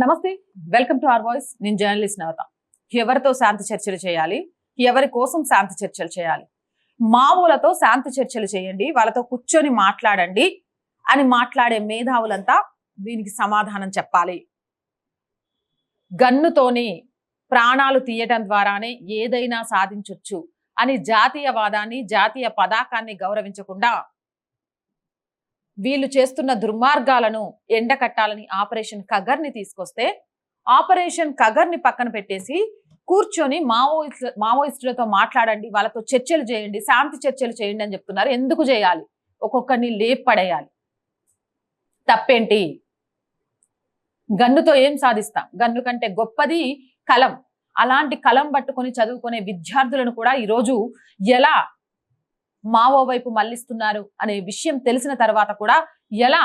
Namaste welcome to R voice. నేను journalist నవత. ఎవరితో శాంతి చర్చలు చేయాలి? ఎవరి కోసం శాంతి చర్చలు చేయాలి? మావులతో శాంతి చర్చలు చేయండి వాళ్ళతో కూర్చొని మాట్లాడండి అని మాట్లాడే మేధావులంతా దీనికి సమాధానం చెప్పాలి. గన్నుతోని ప్రాణాలు తీయటం ద్వారానే ఏదైనా సాధించొచ్చు అని జాతీయవాదాన్ని జాతీయ పతాకాన్ని గౌరవించకుండా వీళ్ళు చేస్తున్న దుర్మార్గాలను ఎండకట్టాలని ఆపరేషన్ కగర్ని తీసుకొస్తే ఆపరేషన్ కగర్ని పక్కన పెట్టేసి కూర్చొని మావోయిస్టు మావోయిస్టులతో మాట్లాడండి వాళ్ళతో చర్చలు చేయండి శాంతి చర్చలు చేయండి అని చెప్తున్నారు. ఎందుకు చేయాలి? ఒక్కొక్కరిని లేపడేయాలి. తప్పేంటి? గన్నుతో ఏం సాధిస్తాం? గన్ను కంటే గొప్పది కలం. అలాంటి కలం పట్టుకొని చదువుకునే విద్యార్థులను కూడా ఈరోజు ఎలా మావో వైపు మళ్ళిస్తున్నారు అనే విషయం తెలిసిన తర్వాత కూడా ఎలా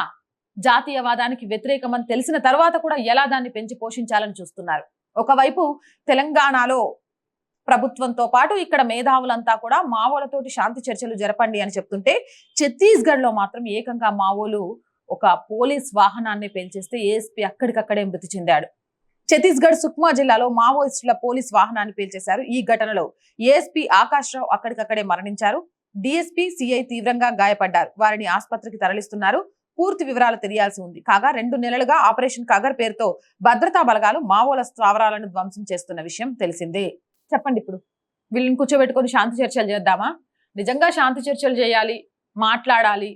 జాతీయవాదానికి వ్యతిరేకమని తెలిసిన తర్వాత కూడా ఎలా దాన్ని పెంచి పోషించాలని చూస్తున్నారు. ఒకవైపు తెలంగాణలో ప్రభుత్వంతో పాటు ఇక్కడ మేధావులంతా కూడా మావోలతోటి శాంతి చర్చలు జరపండి అని చెప్తుంటే ఛత్తీస్గఢ్లో మాత్రం ఏకంగా మావోలు ఒక పోలీస్ వాహనాన్ని పేల్చేస్తే ఏఎస్పీ అక్కడికక్కడే మృతి చెందాడు. ఛత్తీస్గఢ్ సుక్మా జిల్లాలో మావోయిస్టుల పోలీస్ వాహనాన్ని పేల్చేశారు. ఈ ఘటనలో ఏఎస్పీ ఆకాష్ రావు అక్కడికక్కడే మరణించారు. డిఎస్పీ సిఐ తీవ్రంగా గాయపడ్డారు. వారిని ఆసుపత్రికి తరలిస్తున్నారు. పూర్తి వివరాలు తెలియాల్సి ఉంది. కాగా రెండు నెలలుగా ఆపరేషన్ కగర్ పేరుతో భద్రతా బలగాలు మావోల స్థావరాలను ధ్వంసం చేస్తున్న విషయం తెలిసిందే. చెప్పండి ఇప్పుడు. వీళ్ళని కూర్చోబెట్టుకొని శాంతి చర్చలు చేద్దామా? నిజంగా శాంతి చర్చలు చేయాలి మాట్లాడాలి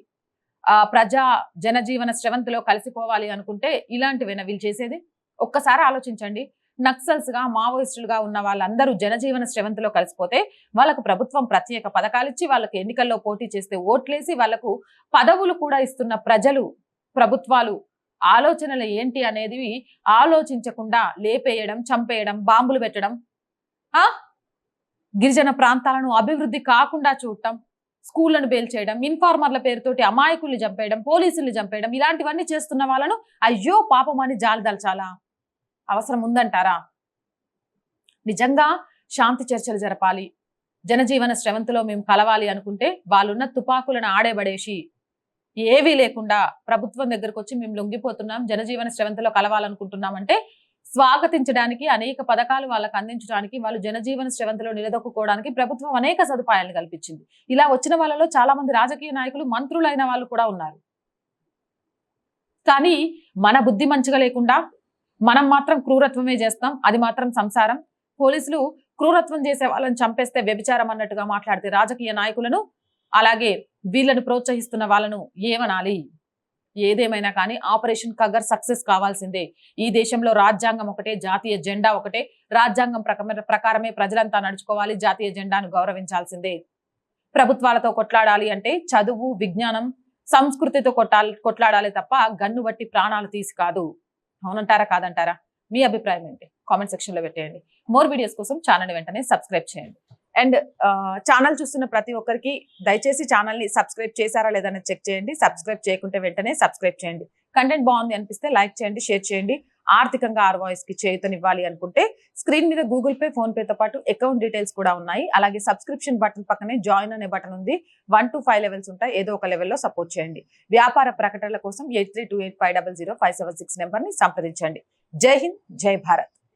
ఆ ప్రజా జనజీవన స్రవంతిలో కలిసిపోవాలి అనుకుంటే ఇలాంటివేనా వీళ్ళు చేసేది? ఒక్కసారి ఆలోచించండి. నక్సల్స్గా మావోయిస్టులుగా ఉన్న వాళ్ళందరూ జనజీవన శ్రవంతిలో కలిసిపోతే వాళ్ళకు ప్రభుత్వం ప్రత్యేక పథకాలు ఇచ్చి వాళ్ళకి ఎన్నికల్లో పోటీ చేస్తే ఓట్లేసి వాళ్ళకు పదవులు కూడా ఇస్తున్న ప్రజలు ప్రభుత్వాలు ఆలోచనలు ఏంటి అనేది ఆలోచించకుండా లేపేయడం చంపేయడం బాంబులు పెట్టడం ఆ? గిరిజన ప్రాంతాలను అభివృద్ధి కాకుండా చూడటం స్కూళ్ళను పేల్చేయడం ఇన్ఫార్మర్ల పేరుతోటి అమాయకుల్ని చంపేయడం పోలీసుల్ని చంపేయడం ఇలాంటివన్నీ చేస్తున్న వాళ్ళను అయ్యో పాపం అని జాలిదలచాలా అవసరం ఉందంటారా? నిజంగా శాంతి చర్చలు జరపాలి. జనజీవన శ్రవంతిలో మేము కలవాలి అనుకుంటే వాళ్ళున్న తుపాకులను ఆడేబడేసి ఏవీ లేకుండా ప్రభుత్వం దగ్గరకు వచ్చి మేము లొంగిపోతున్నాం జనజీవన శ్రవంతిలో కలవాలనుకుంటున్నామంటే స్వాగతించడానికి అనేక పథకాలు వాళ్ళకు అందించడానికి వాళ్ళు జనజీవన శ్రవంతిలో నిలదొక్కుకోవడానికి ప్రభుత్వం అనేక సదుపాయాలు కల్పించింది. ఇలా వచ్చిన వాళ్ళలో చాలా మంది రాజకీయ నాయకులు మంత్రులైన వాళ్ళు కూడా ఉన్నారు. కానీ మన బుద్ధి మంచిగా లేకుండా మనం మాత్రం క్రూరత్వమే చేస్తాం అది మాత్రం సంసారం. పోలీసులు క్రూరత్వం చేసే వాళ్ళని చంపేస్తే వ్యభిచారం అన్నట్టుగా మాట్లాడితే రాజకీయ నాయకులను అలాగే వీళ్ళను ప్రోత్సహిస్తున్న వాళ్ళను ఏమనాలి? ఏదేమైనా కానీ ఆపరేషన్ కగర్ సక్సెస్ కావాల్సిందే. ఈ దేశంలో రాజ్యాంగం ఒకటే జాతీయ జెండా ఒకటే. రాజ్యాంగం ప్రకారం ప్రకారమే ప్రజలంతా నడుచుకోవాలి జాతీయ జెండాను గౌరవించాల్సిందే. ప్రభుత్వాలతో కొట్లాడాలి అంటే చదువు విజ్ఞానం సంస్కృతితో కొట్టాలి కొట్లాడాలి తప్ప గన్ను బట్టి ప్రాణాలు తీసి కాదు. అవునంటారా కాదంటారా? మీ అభిప్రాయం ఏంటి? కామెంట్ సెక్షన్లో పెట్టేయండి. మోర్ వీడియోస్ కోసం ఛానల్ వెంటనే సబ్స్క్రైబ్ చేయండి. అండ్ ఛానల్ చూస్తున్న ప్రతి ఒక్కరికి దయచేసి ఛానల్ని సబ్స్క్రైబ్ చేశారా లేదని చెక్ చేయండి. సబ్స్క్రైబ్ చేయకుంటే వెంటనే సబ్స్క్రైబ్ చేయండి. కంటెంట్ బాగుంది అనిపిస్తే లైక్ చేయండి షేర్ చేయండి. ఆర్థికంగా ఆర్కి చేయుతనివ్వాలి అనుకుంటే స్క్రీన్ మీద గూగుల్ పే ఫోన్ పేతో పాటు అకౌంట్ డీటెయిల్స్ కూడా ఉన్నాయి. అలాగే సబ్స్క్రిప్షన్ బటన్ పక్కనే జాయిన్ అనే బటన్ ఉంది. వన్ టు ఫైవ్ లెవెల్స్ ఉంటాయి. ఏదో ఒక లెవెల్లో సపోర్ట్ చేయండి. వ్యాపార ప్రకటనల కోసం eight three two eight five double zero five seven six నెంబర్ని సంప్రదించండి. జై హింద్ జై భారత్.